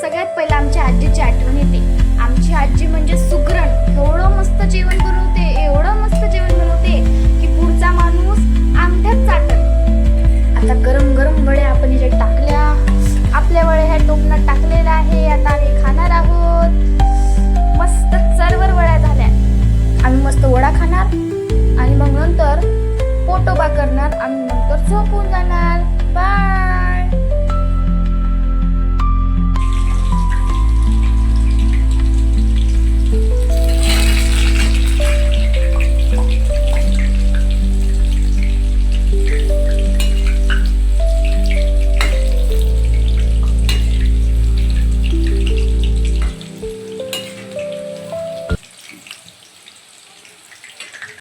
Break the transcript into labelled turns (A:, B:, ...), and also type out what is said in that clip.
A: सगळ्यात पहिले आमच्या आजीची आठवण येते. आमची आजी म्हणजे सुगरण. एवढं मस्त जेवण बनवते एवढं मस्त जेवण बनवते की पुढचा माणूस आमठ्यात चाट आता गरम गरम वड्या आपण ह्याच्यात टाकल्या. आपल्या वड्या ह्या टोपणात टाकलेल्या आहे